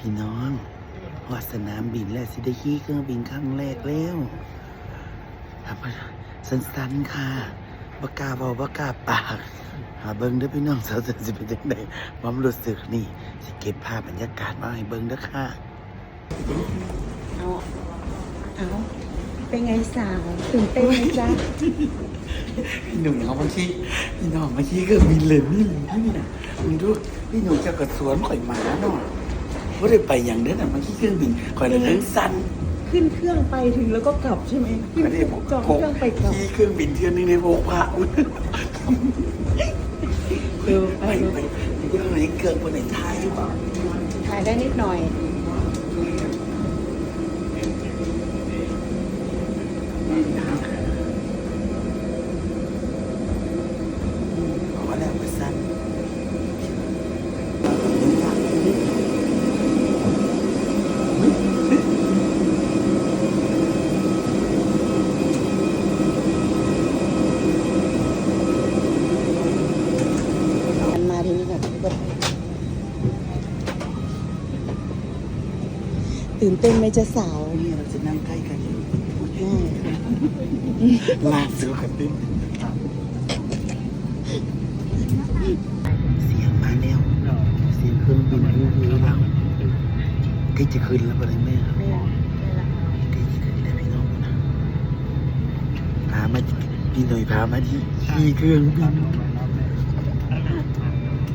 พี่น้องวาสนามบินแล้วสิได้ขี่เครื่องบินครั้งแรกแล้วครับสั้นๆค่ะบกล้าเบาบกล้าปาก หาเบิ้งเด้อพี่น้องสาวจะสิเป็นจังไดความรู้สึกนี่ สิเก็บภาพบรรยากาศมาให้เบิ้งเด้อค่ะ เอา เอา เป็นไงสาวตื่นเต้นไหมจ๊ะพี่หนุ่มเขาบางทีพี่น้องบางทีก็มีเลนนี่เลยนี่นะมึงดูพี่หนุ่มจะกระสวนข่อยหมาเนาะ ว่าได้ไปอย่างเด้อน่ะบางทีเครื่องบินข่อยเลยทั้งสั้นขึ้นเครื่องไปถึงแล้วก็กลับใช่ไหมขึ้นไม่ได้ผมจองเครื่องไปกลับขี่เครื่องบินเที่ยวนึงในโบกพระอุ้ยเออไปไปเลยไปยังไงเกิดบนไหนท้ายหรือเปล่าถ่ายได้นิดหน่อย บอกว่าแล้วมันสั้น มันมาทีนี้ก่อน ตื่นเต้นไหมจ๊ะสาวนี่เราจะนั่งใกล้กันลากสู่กันดิ้นเสียงมาแล้วเสียงเครื่องบินวูวูแล้วใกล้จะขึ้นแล้วปะเนี่ยแม่ใกล้จะขึ้นแล้วพี่น้องนะพามาพี่หน่อยพามาที่ขี่เครื่องบิน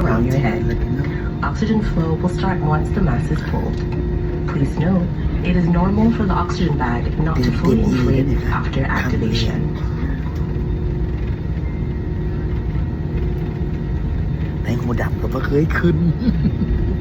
around your head. แล้วพี่น้อง Oxygen flow will start once the mass is full. Please note, it is normal for the oxygen bag not to fully inflate after activation. Thank.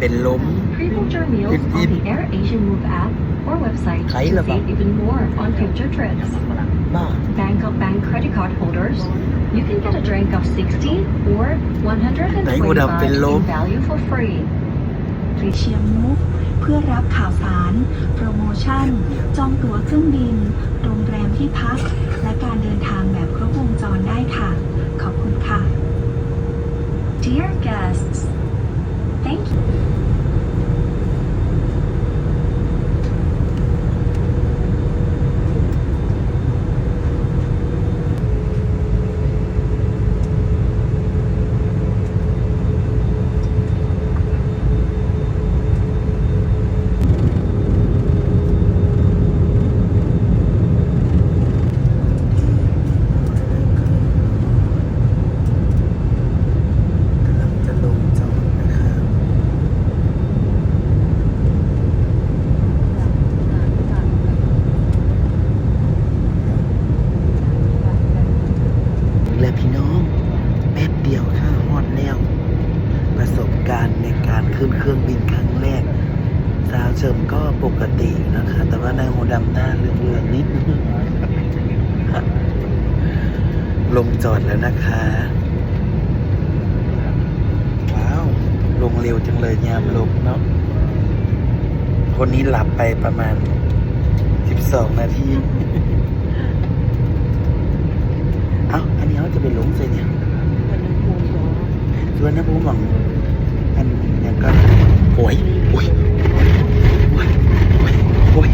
เป็นลม Pre-book your meals on the Air Asian Move app or website to Kaila ba? save even more on future trips. บ้า Bangkok Bank credit card holders, you can get a drink of 60 or 120 baht in value for free. ริเชียมุกเพื่อรับข่าวสาร โปรโมชั่น จองตั๋วเครื่องบิน โรงแรมที่พัก และการเดินทางแบบครบวงจรได้ค่ะ ขอบคุณค่ะ Dear guests thank you การณ์ในการขึ้นเครื่องบินครั้งแรกสาวเชิมก็ปกติอยู่นะคะ แต่ว่าในหัวดำหน้าเรื่องๆนิดนึงลงจอดแล้วนะคะ ว้าว ลงเร็วจังเลยยามลงเนาะ คนนี้หลับไปประมาณ12นาที เอ้า อันนี้เขาจะไปลงใส่เนี่ยวันนั้นครูบอกส่วนน้ำผู้หวัง อันอุ้ยโอ้ยโอ้ยโอ้ย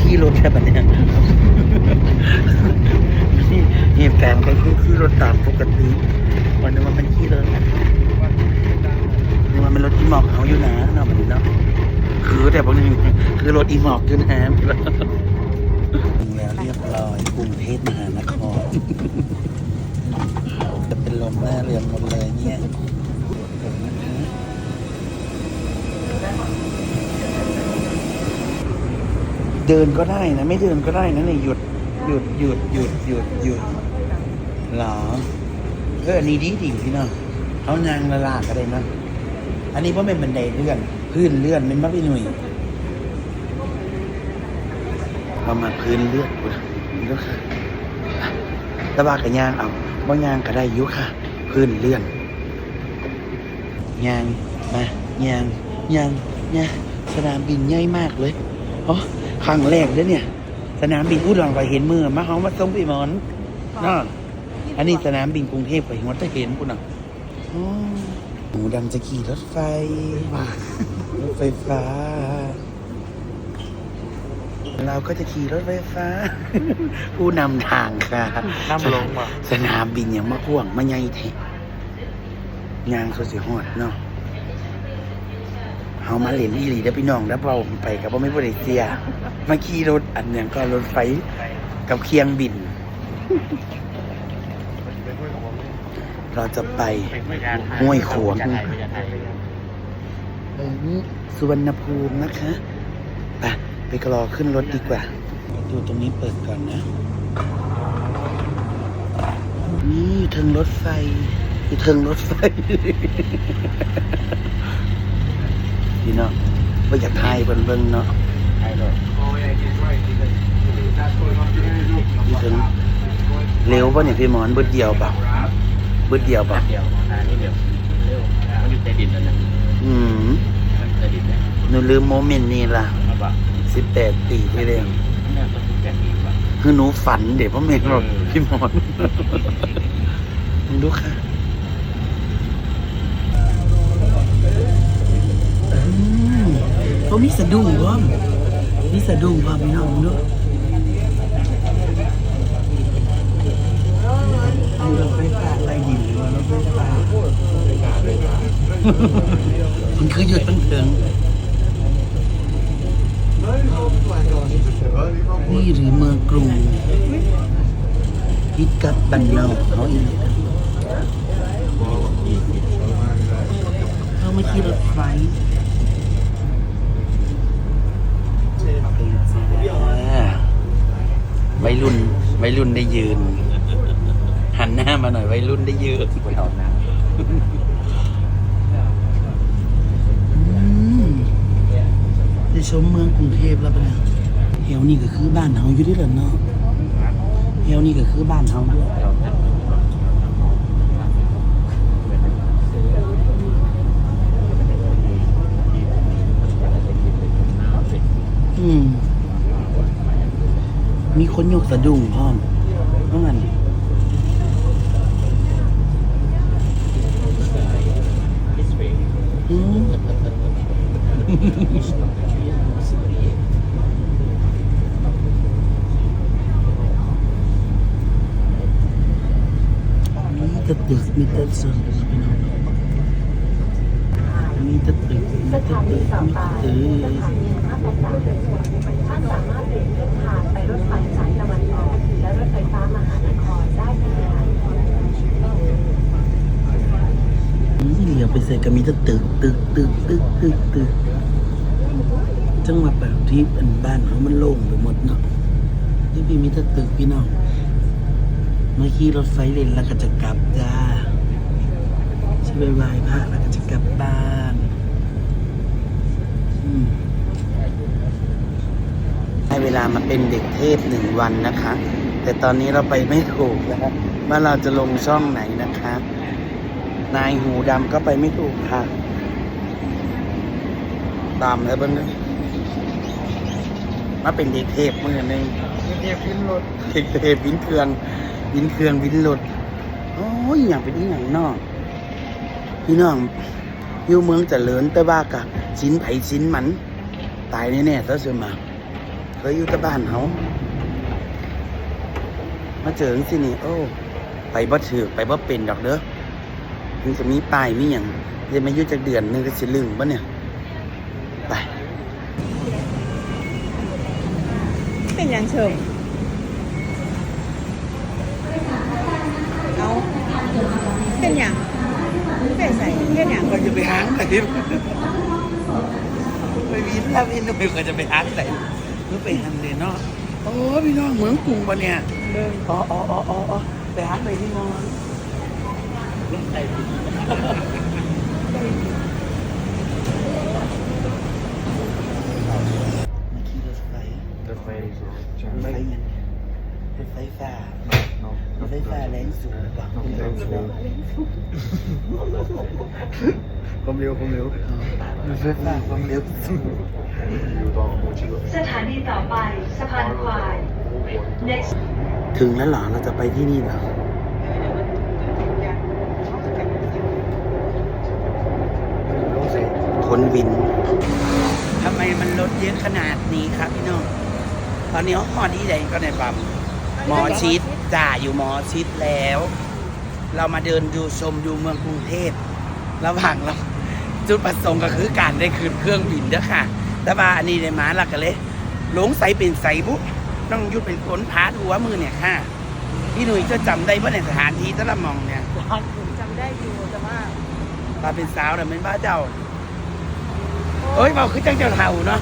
ขี่รถแค่แบบเนี้ยนี่เหตุการณ์ก็คือขี่รถตามปกติวันนึงว่ามันขี่รถนึกว่ามันรถอีหมอกเขาอยู่นะเนาะมันนี้เนาะคือแต่บางทีคือรถอีหมอกอยู่นะถึงแล้วเรียบร้อยกรุงเทพมหานครจะเป็นลมหน้าเรือนหมดเลยเนี่ย เดินก็ได้นะ ไม่เดินก็ได้นะเนี่ยหยุดหยุดหยุดหยุดหยุดหยุดหรอเอออันนี้ดีดีพี่น้องเขานางละลาก็ได้นะอันนี้เพราะเป็นบันไดเลื่อนพื้นเลื่อนเป็นมัพี่หนุ่ยประมาพื้นเลื่อนกูนะนี่ก็ค่ะตะบากกับยางเอาบ่ยางก็ได้ยุค่ะ พื้นเลื่อนยางมายาง ยางยางสนามบินใหญ่มากเลยอ๋อครั้งแรกเลยเนี่ย สนามบินอุดรก็เห็นมือมาเขามาส่งไปหมอนน่ะอันนี้สนามบินกรุงเทพก็เห็นว่าจะเห็นกูน่ะอ๋อหมูดำจะขี่รถไฟรถไฟฟ้า เราก็จะขี่รถไฟฟ้า ผู้นำทางค่ะนำลงมาสนามบินอย่างมะพ่วงมาใหญ่เทยางสุดสิฮอดเนาะ เฮามาเล่นอีหลีเด้อพี่น้องแล้วเราไปกับว่าไม่บริเซียมาขี่รถอันอย่างก็รถไฟกับเคียงบิน เราจะไปห้วยขวงนไทยพยานไทยเออสุวรรณภูมินะคะไปไปกรอขึ้นรถดีกว่าประตูตรงนี้เปิดก่อนนะ นี่เทิงรถไฟอยู่เทิงรถไฟ พี่เนาะว่าอยากทายเบิ่งๆเนาะไทยเลยอยู่เทิงเร็วป่ะเนี่ยพี่หมอนเบิดเดียวป่ะเบิดเดียวป่ะเดียวอันนี้เดียวเร็วมันอยู่ใต้ดินนั่นนะอืมมันใต้ดินเนี่ยหนูลืมโมเมนต์นี้ละมาบอกสิบแปดปีที่แล้วเนี่ยต้องแก้ดีกว่าคือหนูฝันเดี๋ยวพ่อแม่บอกเออพี่หมอนมึงดูค่ะ เขามีสะดุ้งพร้อมมีสะดุ้งพร้อมพี่น้องเนาะอันนี้รถไฟฟ้าใต้ดินหรือว่าไฟฟ้ามันคืออยู่ตั้งเถิงนี่หรือเมืองกรุงพิกัดบันนอกเขาอีกเขาไม่ขี่รถไฟอ่า วัยรุ่นวัยรุ่นได้ยืน หันหน้ามาหน่อยวัยรุ่นได้ยืนไปเอาน้อืมได้ชมเมืองกรุงเทพแล้วปะเนี่ยเฮวนี่ก็คือบ้านเฮาอยู่ที่ละเนาะเฮวนี่ก็คือบ้านเฮาด้วยำเราเนี่ย อืม มี คนยกสะดุ้งพร้อมเพราะงั้นอืม มีแต่ตึกมีแต่ส่วนพี่น้องมีแต่ตึกมีแต่ตึกมีแต่ตึกท่านสามารถเปลี่ยนเส้นทางไปรถไฟสายตะวันออกและรถไฟฟ้ามหานครได้ในเวลา อืมเหลียว ไปใส่ก็มีแต่ตึกตึกตึกตึกตึกตึกจังหวัดแบบที่เป็นบ้านเขามันโล่งไปหมดเนาะที่พี่มีแต่ตึกพี่น้องเมื่อขี่รถไฟเล่นแล้วก็จะกลับจ้าใช่ไปไหว้พระแล้วก็จะกลับบ้านให้เวลามาเป็นเด็กเทพหนึ่งวันนะคะ แต่ตอนนี้เราไปไม่ถูกแล้วว่าเราจะลงช่องไหนนะคะ นายหูดำก็ไปไม่ถูกค่ะ ตามแล้วเบิ้งเลยมาเป็นเด็กเทพมือหนึ่งเด็กเทพวินรถเด็กเทพวินเครื่องวินเครื่องวินรถโอ้ยอย่างเป็นที่ไหนนอกพี่น้องอยู่เมืองเจริญแต่ว่ากะชิ้นไผชิ้นมัน ตายแน่ๆเต้าเสือมาเคยอยู่แตะบ้านเขามาเจอจังสินี่โอ้ ไปบ่ถือไปบ่เป็นดอกเด้อ มันจะมีป้ายมีอย่างเดี๋ยวมาอยู่จากเดือนหนึงก็สิลึงบ่เนี่ย ไป เป็นอย่างเชิงเอาเป็นอย่างเป็นใส่เป็นอย่างเราจะไปหางไหนไปวินแล้ววินไปก็จะไปหางไหนหรือไปหันเดเนาะโอ้พี่น้องเหมืองกรุงปะเนี่ยเดินอ๋ออ๋ออ๋ออ๋ออ๋อไปหางไปที่นอ นรถไฟรถไฟรถไฟรถไฟยังรถไฟฟ้ารถไฟฟ้าแรงสูงกว่าคุณแรงสูงความเร็วความเร็วรถไฟฟ้าความเร็วสูงสถานีต่อไปสะพานควาย next ถึงแล้วเหรอเราจะไปที่นี่เหรอ นวินทำไมมันลดเยอะขนาดนี้ครับพี่น้อง ตอนนี้ฮอดที่ใดก็ในปั๊มหมอชิดจ่าอยู่หมอชิดแล้ว เรามาเดินดูชมดูเมืองกรุงเทพระหว่างเราจุดประสงค์ก็คือการได้คืนเครื่องบินเด้อค่ะ แต่ว่าอันนี้ในมาหลักกันเลยหลงใสเป็นใสบุต้องยุดเป็นคนพาดหัวมือเนี่ยค่ะพี่หนุ่ยจะจำได้ว่าในสถานที่แตะละหมองเนี่ยจำได้อยู่แต่ว่าตอนเป็นสาวน่ะเป็นบ้าเจ้า เอ้ยเบาคือจังเจ้าเท่าเนาะ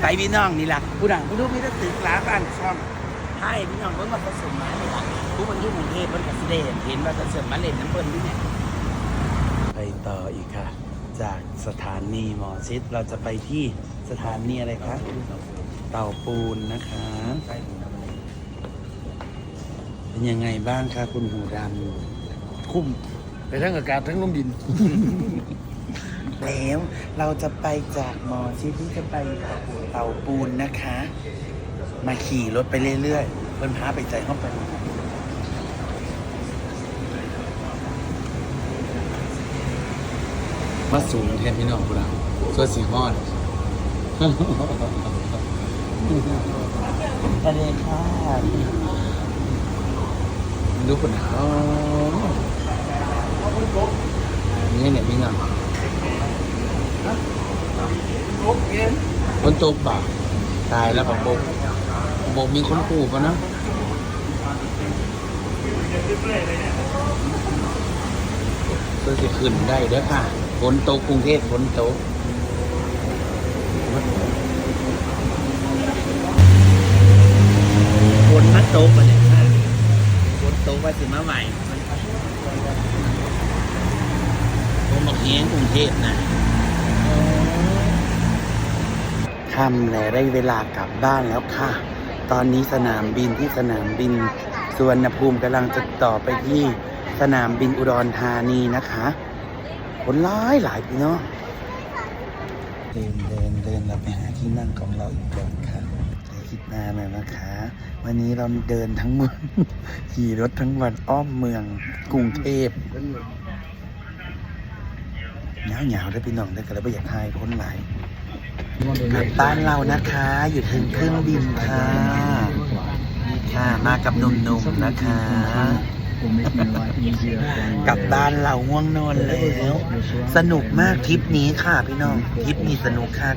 ไปพี่น้องนี่ล่ะผู้ดังผู้ดูมีแต่ตึกหลาบ้านช่องให้พี่น้องเพิ่งมาผสมมานี่ล่ะผู้มันอยุ่กรุงเทพเพิ่นกับสิเดเห็นว่าจะเสริมมาเล่นน้ำเพิ่นนี่เนี่ยไปต่ออีกค่ะ จากสถานีหมอชิดเราจะไปที่สถานีอะไรคะเต่าปูนนะคะเป็นยังไงบ้างคะคุณหูดำคุ้มไปทั้งอากาศทั้งลมดิน แล้ว เราจะไปจากหมอชิดที่จะไปเต่าปูนนะคะ มาขี่รถไปเรื่อยๆเพิ่นพาไปใจห้องไปมาสูงแทนพี่น้องพวกเราส่วนสีฮอดสวัสดีค่ะดูคนหานี่เนี่ยพี่น้ องคนตกบ่าตายแล้วปะบกบกมีคนขู่ปะนะเพื่อจะขึ้นได้เด้อค่ะฝนตกกรุงเทพฝนตกฝนมาตกปะเนี่ยค่ะฝนตกว่าสิมาใหม่ผมบอกเฮียงกรุงเทพนะ ค่ำแล้วได้เวลากลับบ้านแล้วค่ะ ตอนนี้สนามบินที่สนามบินสุวรรณภูมิกำลังจะต่อไปที่สนามบินอุดรธานีนะคะคนร้ายหลายพี่เนาะเดินเดินเดินเราไปหาที่นั่งของเราอีกก่อนค่ะใช้คิดนานเลยนะคะ วันนี้เราเดินทั้งเมืองขี่รถทั้งวันอ้อมเมืองกรุงเทพเหงาเหงาๆได้อพี่น้องได้อกันแล้วไม่อยากให้พ้นหลายกลั บบ้านเรานะคะ อยู่ถึงเครื่องบินค่ะนี่ค่ะ มากับหนุ่มๆนะคะ กลับบ้านเราง่วงนอนแล้ว สนุกมากทริปนี้ค่ะพี่น้องทริปนี้สนุกค่ะ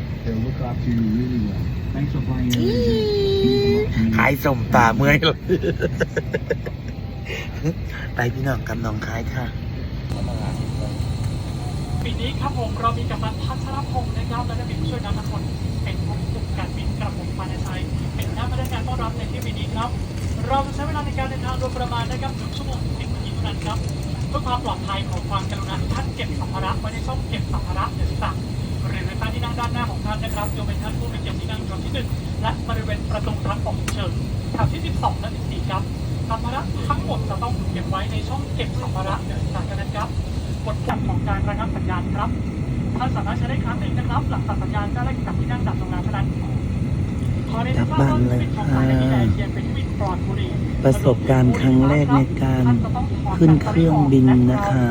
ขายสมป่าเมื่อยเลยไปพี่น้องกำนองคายค่ะ ปีนี้ครับผมเรามีกัปตันพัชรพงศ์นะครับและนักบินผู้ช่วยน้ำทั้งหมดเป็นผู้ควบคุมการบินกระผมภาในไทยเป็นหน้าพนักงานต้อนรับในที่ปีนี้ครับ เราจะใช้เวลาในการเดินทางโดยประมาณนะครับหนึ่งชั่วโมงสิบนาทีเท่านั้นครับเพื่อความปลอดภัยของความกรุณาท่านเก็บสัมภาระไว้ในช่องเก็บสัมภาระเดือดสักบริเวณใต้ที่นั่งด้านหน้าของท่านนะครับโยกเป็นท่านผู้มีเกียรติที่นั่งลำที่หนึ่งและบริเวณประตูทางออกเฉินแถวที่12และ14ครับสัมภาระทั้งหมดจะต้องเก็บไว้ในช่องเก็บสัมภาระเดือสักกันนะครับ กฎจับของการระงับสัญญาณครับท่านสามารถใช้ได้ครั้งหนึ่งนะครับ หลังตัดสัญญาณก็ได้กับที่นั่งดับตรงนั้นเท่านั้นขอเรียนให้ทราบว่าเป็นของสายการบินแอร์เอเชียเป็นที่บินปลอดบุรีประสบการณ์ครั้งแรกในการขึ้นเครื่องบินนะคะ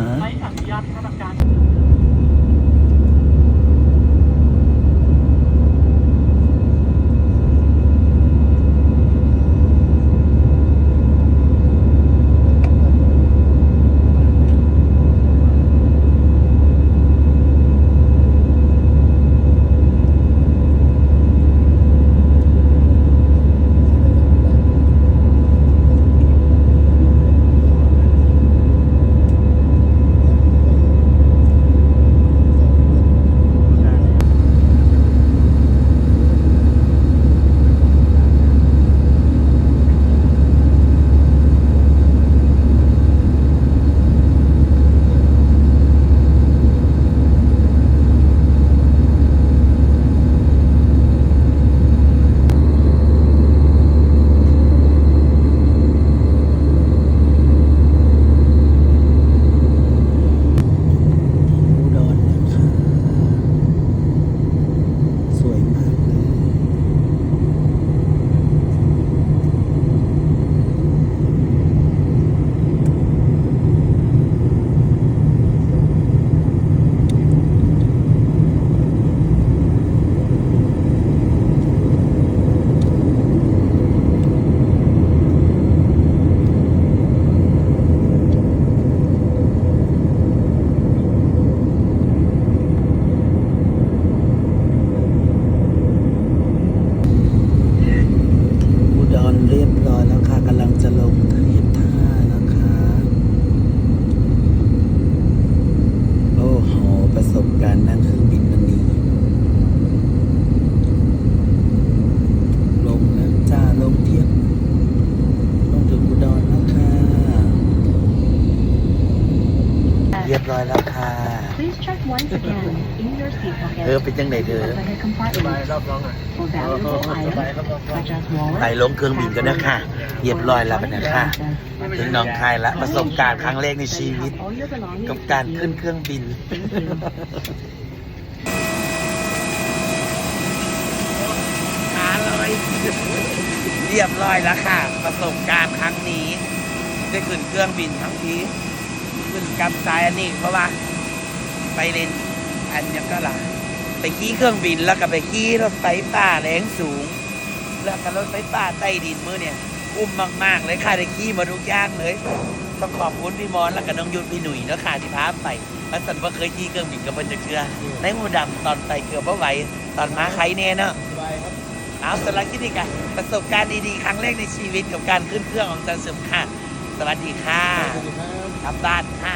เออเป็นจังไดเธอ overhead compartments รับรองอะ for valuable items such as ไป wallets, ลงเครื่องบินกันนะคะเรียบร้อยแล้วนะคะถึงหน้องคายละประสบการณ์ครั้งแรกในชีวิต all your belongings กับการขึ้นเครื่องบิน มาเลยเรียบร้อยแล้วค่ะ ประสบการณ์ครั้งนี้ ได้ขึ้นเครื่องบินทั้งทีขึ้นกำสายอันนี้เพราะว่า ไปเล่นอันเนี้ยก็ล่ะไปขี่เครื่องบินแล้วก็ไปขี่รถไฟฟ้าแรงสูง แล้วก็รถไฟฟ้าใต้ดินมือเนี่ยอุ้มมาก ๆ เลยค่ะได้ขี่มาทุกอย่างเลยต้องขอบคุณพี่มอนแล้วก็น้องยุทธพี่หนุ่ยเนาะค่ะที่พาไปพัสันว่าเคยขี่เครื่องบินกับเพิ่นจะเชื่อในหมูดำตอนไปเกือบว่าไหวตอนมาใครแน่เนาะเอาสำหรับคิดดีกันประสบการณ์ดีๆ ครั้งแรกในชีวิตกับการขึ้นเครื่องของจันเสริมค่ะสวัสดีค่ะกลับบ้านค่ะ